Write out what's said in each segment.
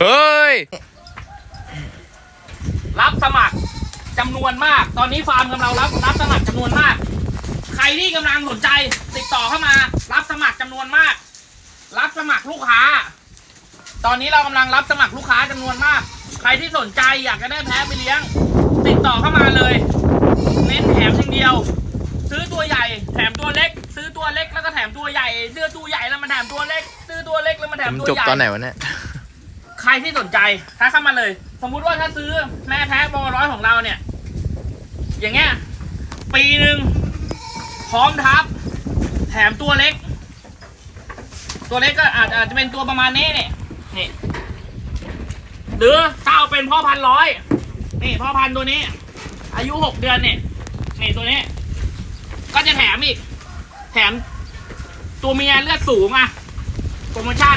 เฮ้ย รับสมัครจำนวนมาก ตอนนี้ฟาร์มกำลังรับรับสมัครจำนวนมาก ใครที่กำลังสนใจติดต่อเข้ามา รับสมัครจำนวนมาก รับสมัครลูกค้า ตอนนี้เรากำลังรับสมัครลูกค้าจำนวนมาก ใครที่สนใจอยากจะได้แพ้ไปเลี้ยง ติดต่อเข้ามาเลย เน้นแถมอย่างเดียว ซื้อตัวใหญ่ แถมตัวเล็ก ซื้อตัวเล็กแล้วก็แถมตัวใหญ่ ซื้อตัวใหญ่แล้วมาแถมตัวเล็ก ซื้อตัวเล็กแล้วมาแถมมันตัวจบใหญ่ ตอนไหนวะเนี่ยใค รที่สนใจทักเข้ามาเลย สมมุติว่าถ้าซื้อแม่แพ้โบร้อยของเราเนี่ย อย่างเงี้ย ปีหนึ่งพร้อมทับ แถมตัวเล็ก ตัวเล็กก็อาจอาจจะเป็นตัวประมาณนี้เนี่ยนี่หรือถ้าเอาเป็นพ่อพันร้อยนี่พ่อพันตัวนี้ อายุหกเดือนเนี่ยนี่ตัวนี้ ก็จะแถมอีก แถมตัวเมียเลือดสูงอะโปรโมชั่น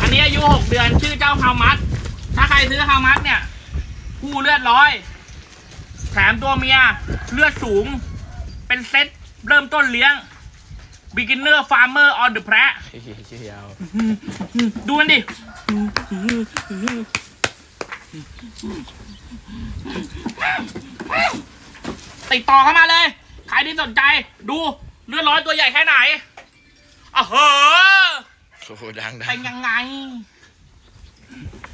อันนี้อายุหกเดือนชื่อเจ้าฮามัสถ้าใครซื้อฮามัสเนี่ยคู่เลือดร้อย แถมตัวเมียเลือดสูง เป็นเซตเริ่มต้นเลี้ยง beginner farmer on the p r a ชื่อยาว ดูมันดิ ติดต่อเข้ามาเลย ใครที่สนใจดูเลือดร้อยตัวใหญ่แค่ไหนอะเหอ โอ้โหดังดัเป็งนยังไง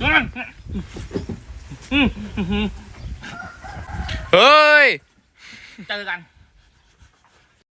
อืมอืมอืมเฮ้ย เจอกัน